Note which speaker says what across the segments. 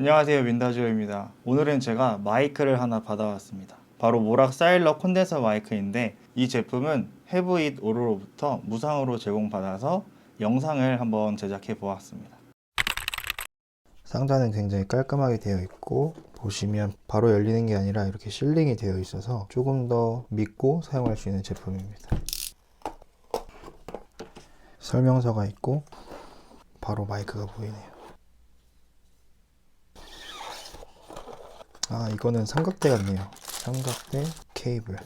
Speaker 1: 안녕하세요 민다주입니다. 오늘은 제가 마이크를 하나 받아왔습니다. 바로 모락 사일러 콘덴서 마이크인데 이 제품은 헤브잇 오로로부터 무상으로 제공받아서 영상을 한번 제작해 보았습니다. 상자는 굉장히 깔끔하게 되어 있고 보시면 바로 열리는 게 아니라 이렇게 실링이 되어 있어서 조금 더 믿고 사용할 수 있는 제품입니다. 설명서가 있고 바로 마이크가 보이네요. 아 이거는 삼각대 같네요. 삼각대 케이블.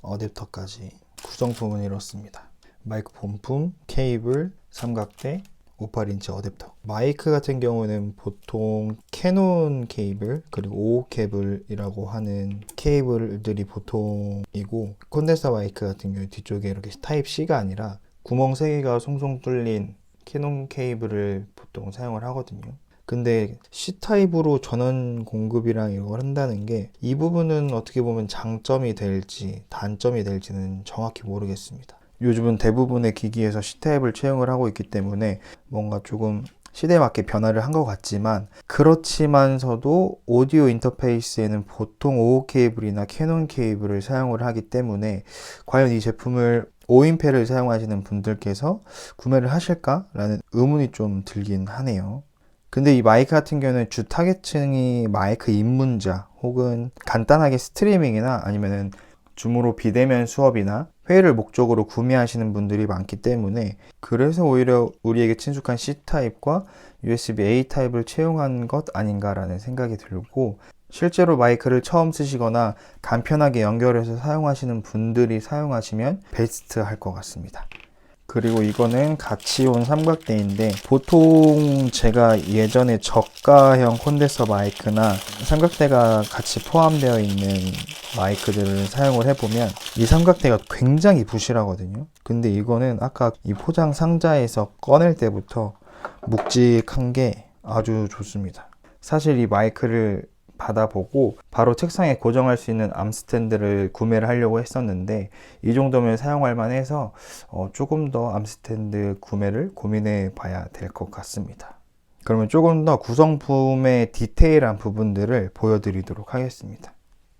Speaker 1: 어댑터까지 구성품은 이렇습니다. 마이크 본품 케이블 삼각대 58인치 어댑터. 마이크 같은 경우는 보통 캐논 케이블 그리고 오호 케이블이라고 하는 케이블들이 보통이고 콘덴서 마이크 같은 경우 뒤쪽에 이렇게 타입 C가 아니라 구멍 3개가 송송 뚫린 캐논 케이블을 보통 사용을 하거든요 근데 C타입으로 전원 공급이랑 이걸 한다는 게 이 부분은 어떻게 보면 장점이 될지 단점이 될지는 정확히 모르겠습니다. 요즘은 대부분의 기기에서 C타입을 채용을 하고 있기 때문에 뭔가 조금 시대에 맞게 변화를 한 것 같지만 그렇지만서도 오디오 인터페이스에는 보통 오호 케이블이나 캐논 케이블을 사용을 하기 때문에 과연 이 제품을 5인패를 사용하시는 분들께서 구매를 하실까라는 의문이 좀 들긴 하네요. 근데 이 마이크 같은 경우는 주 타겟층이 마이크 입문자 혹은 간단하게 스트리밍이나 아니면은 줌으로 비대면 수업이나 회의를 목적으로 구매하시는 분들이 많기 때문에 그래서 오히려 우리에게 친숙한 C타입과 USB A 타입을 채용한 것 아닌가라는 생각이 들고 실제로 마이크를 처음 쓰시거나 간편하게 연결해서 사용하시는 분들이 사용하시면 베스트 할 것 같습니다. 그리고 이거는 같이 온 삼각대인데 보통 제가 예전에 저가형 콘덴서 마이크나 삼각대가 같이 포함되어 있는 마이크들을 사용을 해보면 이 삼각대가 굉장히 부실하거든요. 근데 이거는 아까 이 포장 상자에서 꺼낼 때부터 묵직한 게 아주 좋습니다. 사실 이 마이크를 받아보고 바로 책상에 고정할 수 있는 암스탠드를 구매를 하려고 했었는데 이 정도면 사용할 만해서 어, 조금 더 암스탠드 구매를 고민해 봐야 될 것 같습니다. 그러면 조금 더 구성품의 디테일한 부분들을 보여드리도록 하겠습니다.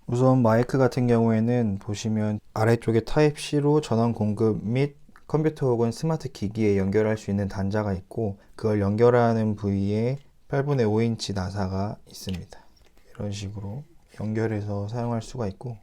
Speaker 1: 우선 마이크 같은 경우에는 보시면 아래쪽에 타입C로 전원 공급 및 컴퓨터 혹은 스마트 기기에 연결할 수 있는 단자가 있고 그걸 연결하는 부위에 8분의 5인치 나사가 있습니다. 이런 식으로 연결해서 사용할 수가 있고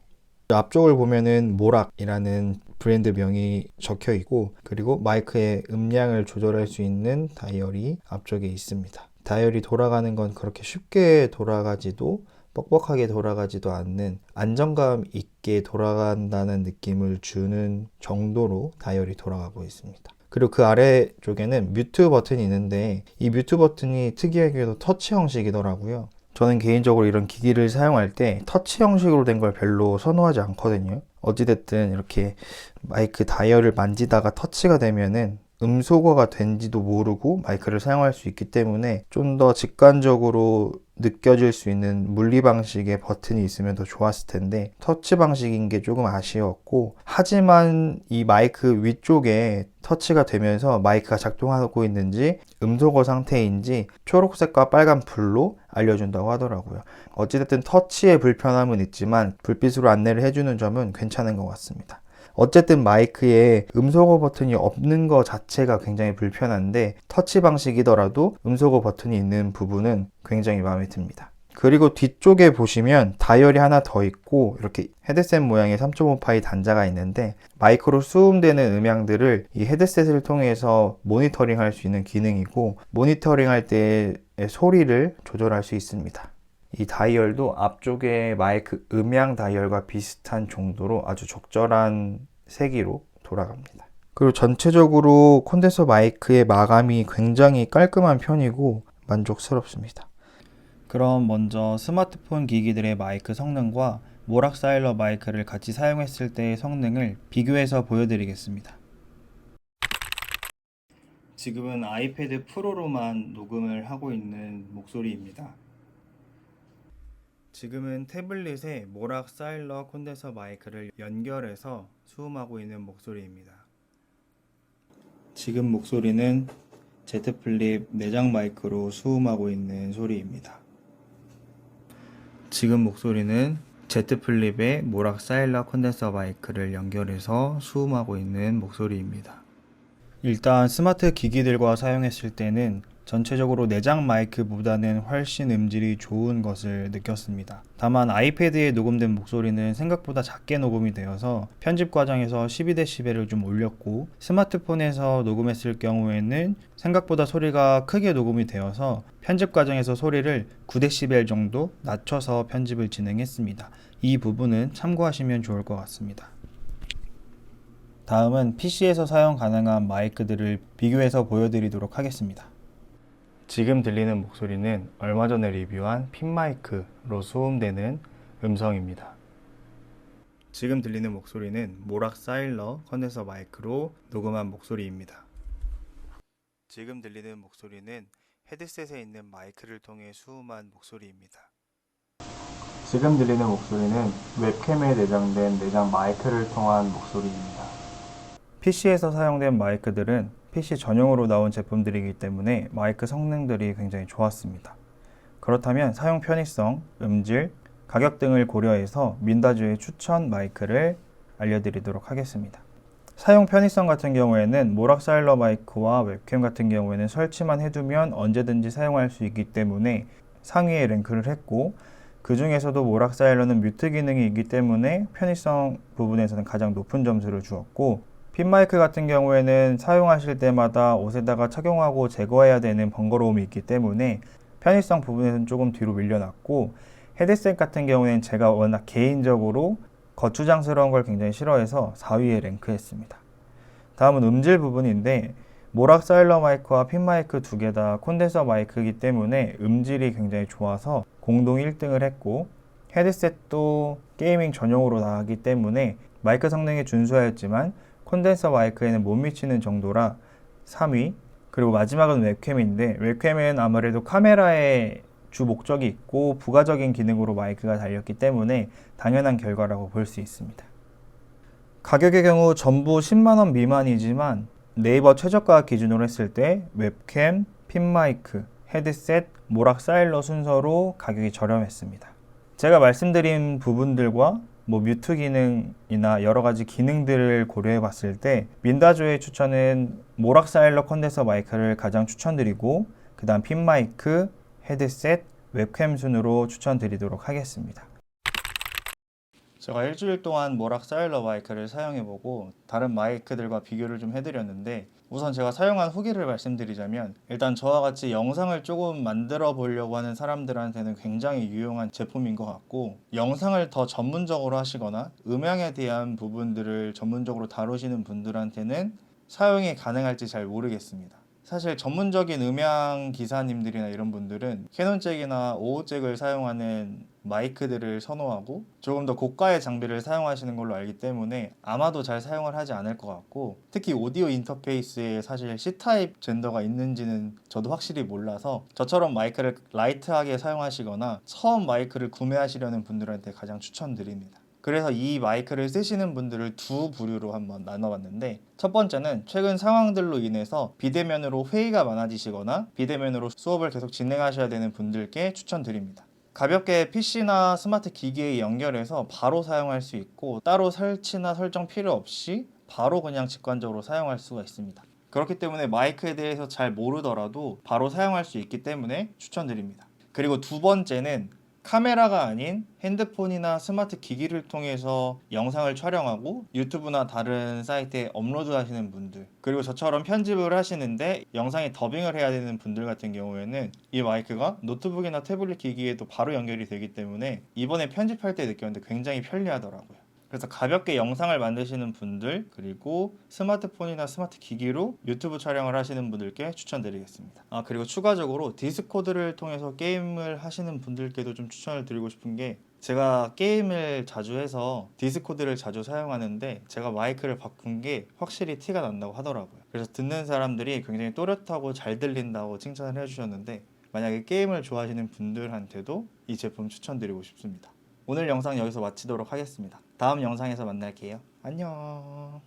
Speaker 1: 앞쪽을 보면은 모락이라는 브랜드 명이 적혀 있고 그리고 마이크의 음량을 조절할 수 있는 다이얼이 앞쪽에 있습니다. 다이얼이 돌아가는 건 그렇게 쉽게 돌아가지도 뻑뻑하게 돌아가지도 않는 안정감 있게 돌아간다는 느낌을 주는 정도로 다이얼이 돌아가고 있습니다. 그리고 그 아래쪽에는 뮤트 버튼이 있는데 이 뮤트 버튼이 특이하게도 터치 형식이더라고요. 저는 개인적으로 이런 기기를 사용할 때 터치 형식으로 된 걸 별로 선호하지 않거든요. 어찌됐든 이렇게 마이크 다이얼을 만지다가 터치가 되면은 음소거가 된지도 모르고 마이크를 사용할 수 있기 때문에 좀 더 직관적으로 느껴질 수 있는 물리 방식의 버튼이 있으면 더 좋았을 텐데 터치 방식인 게 조금 아쉬웠고 하지만 이 마이크 위쪽에 터치가 되면서 마이크가 작동하고 있는지 음소거 상태인지 초록색과 빨간 불로 알려준다고 하더라고요. 어찌됐든 터치의 불편함은 있지만 불빛으로 안내를 해주는 점은 괜찮은 것 같습니다. 어쨌든 마이크에 음소거 버튼이 없는 것 자체가 굉장히 불편한데 터치 방식이더라도 음소거 버튼이 있는 부분은 굉장히 마음에 듭니다. 그리고 뒤쪽에 보시면 다이얼이 하나 더 있고 이렇게 헤드셋 모양의 3.5파이 단자가 있는데 마이크로 수음되는 음향들을 이 헤드셋을 통해서 모니터링 할 수 있는 기능이고 모니터링 할 때의 소리를 조절할 수 있습니다. 이 다이얼도 앞쪽에 마이크 음향 다이얼과 비슷한 정도로 아주 적절한 세기로 돌아갑니다. 그리고 전체적으로 콘덴서 마이크의 마감이 굉장히 깔끔한 편이고 만족스럽습니다. 그럼 먼저 스마트폰 기기들의 마이크 성능과 모락 사일러 마이크를 같이 사용했을 때의 성능을 비교해서 보여드리겠습니다. 지금은 아이패드 프로로만 녹음을 하고 있는 목소리입니다. 지금은 태블릿에 모락 사일러 콘덴서 마이크를 연결해서 수음하고 있는 목소리입니다. 지금 목소리는 Z 플립 내장 마이크로 수음하고 있는 소리입니다. 지금 목소리는 Z 플립의 모락 사일라 콘덴서 마이크를 연결해서 수음하고 있는 목소리입니다. 일단 스마트 기기들과 사용했을 때는 전체적으로 내장 마이크보다는 훨씬 음질이 좋은 것을 느꼈습니다. 다만 아이패드에 녹음된 목소리는 생각보다 작게 녹음이 되어서 편집 과정에서 12dB를 좀 올렸고 스마트폰에서 녹음했을 경우에는 생각보다 소리가 크게 녹음이 되어서 편집 과정에서 소리를 9dB 정도 낮춰서 편집을 진행했습니다. 이 부분은 참고하시면 좋을 것 같습니다. 다음은 PC에서 사용 가능한 마이크들을 비교해서 보여드리도록 하겠습니다. 지금 들리는 목소리는 얼마 전에 리뷰한 핀마이크로 소음되는 음성입니다. 지금 들리는 목소리는 모락 사일러 컨덴서 마이크로 녹음한 목소리입니다. 지금 들리는 목소리는 헤드셋에 있는 마이크를 통해 수음한 목소리입니다. 지금 들리는 목소리는 웹캠에 내장된 내장 마이크를 통한 목소리입니다. PC에서 사용된 마이크들은 PC 전용으로 나온 제품들이기 때문에 마이크 성능들이 굉장히 좋았습니다. 그렇다면 사용 편의성, 음질, 가격 등을 고려해서 민다주의 추천 마이크를 알려드리도록 하겠습니다. 사용 편의성 같은 경우에는 모락 사일러 마이크와 웹캠 같은 경우에는 설치만 해두면 언제든지 사용할 수 있기 때문에 상위에 랭크를 했고 그 중에서도 모락 사일러는 뮤트 기능이 있기 때문에 편의성 부분에서는 가장 높은 점수를 주었고 핀마이크 같은 경우에는 사용하실 때마다 옷에다가 착용하고 제거해야 되는 번거로움이 있기 때문에 편의성 부분에서는 조금 뒤로 밀려났고 헤드셋 같은 경우에는 제가 워낙 개인적으로 거추장스러운 걸 굉장히 싫어해서 4위에 랭크했습니다. 다음은 음질 부분인데 모락 사일러 마이크와 핀 마이크 두 개 다 콘덴서 마이크이기 때문에 음질이 굉장히 좋아서 공동 1등을 했고 헤드셋도 게이밍 전용으로 나가기 때문에 마이크 성능에 준수하였지만 콘덴서 마이크에는 못 미치는 정도라 3위 그리고 마지막은 웹캠인데 웹캠은 아무래도 카메라에 주 목적이 있고 부가적인 기능으로 마이크가 달렸기 때문에 당연한 결과라고 볼 수 있습니다. 가격의 경우 전부 10만원 미만이지만 네이버 최저가 기준으로 했을 때 웹캠, 핀마이크, 헤드셋, 모락 사일러 순서로 가격이 저렴했습니다. 제가 말씀드린 부분들과 뭐 뮤트 기능이나 여러 가지 기능들을 고려해 봤을 때 민다조의 추천은 모락 사일러 컨덴서 마이크를 가장 추천드리고 그 다음 핀 마이크, 헤드셋, 웹캠 순으로 추천드리도록 하겠습니다. 제가 일주일 동안 모락 사일러 마이크를 사용해보고 다른 마이크들과 비교를 좀 해드렸는데 우선 제가 사용한 후기를 말씀드리자면 일단 저와 같이 영상을 조금 만들어 보려고 하는 사람들한테는 굉장히 유용한 제품인 것 같고 영상을 더 전문적으로 하시거나 음향에 대한 부분들을 전문적으로 다루시는 분들한테는 사용이 가능할지 잘 모르겠습니다. 사실 전문적인 음향 기사님들이나 이런 분들은 캐논잭이나 오호잭을 사용하는 마이크들을 선호하고 조금 더 고가의 장비를 사용하시는 걸로 알기 때문에 아마도 잘 사용을 하지 않을 것 같고 특히 오디오 인터페이스에 사실 C타입 젠더가 있는지는 저도 확실히 몰라서 저처럼 마이크를 라이트하게 사용하시거나 처음 마이크를 구매하시려는 분들한테 가장 추천드립니다. 그래서 이 마이크를 쓰시는 분들을 두 부류로 한번 나눠봤는데 첫 번째는 최근 상황들로 인해서 비대면으로 회의가 많아지시거나 비대면으로 수업을 계속 진행하셔야 되는 분들께 추천드립니다. 가볍게 PC나 스마트 기기에 연결해서 바로 사용할 수 있고 따로 설치나 설정 필요 없이 바로 그냥 직관적으로 사용할 수가 있습니다. 그렇기 때문에 마이크에 대해서 잘 모르더라도 바로 사용할 수 있기 때문에 추천드립니다. 그리고 두 번째는 카메라가 아닌 핸드폰이나 스마트 기기를 통해서 영상을 촬영하고 유튜브나 다른 사이트에 업로드 하시는 분들 그리고 저처럼 편집을 하시는데 영상에 더빙을 해야 되는 분들 같은 경우에는 이 마이크가 노트북이나 태블릿 기기에도 바로 연결이 되기 때문에 이번에 편집할 때 느꼈는데 굉장히 편리하더라고요. 그래서 가볍게 영상을 만드시는 분들 그리고 스마트폰이나 스마트 기기로 유튜브 촬영을 하시는 분들께 추천드리겠습니다. 아 그리고 추가적으로 디스코드를 통해서 게임을 하시는 분들께도 좀 추천을 드리고 싶은 게 제가 게임을 자주 해서 디스코드를 자주 사용하는데 제가 마이크를 바꾼 게 확실히 티가 난다고 하더라고요. 그래서 듣는 사람들이 굉장히 또렷하고 잘 들린다고 칭찬을 해주셨는데 만약에 게임을 좋아하시는 분들한테도 이 제품 추천드리고 싶습니다. 오늘 영상 여기서 마치도록 하겠습니다. 다음 영상에서 만날게요. 안녕.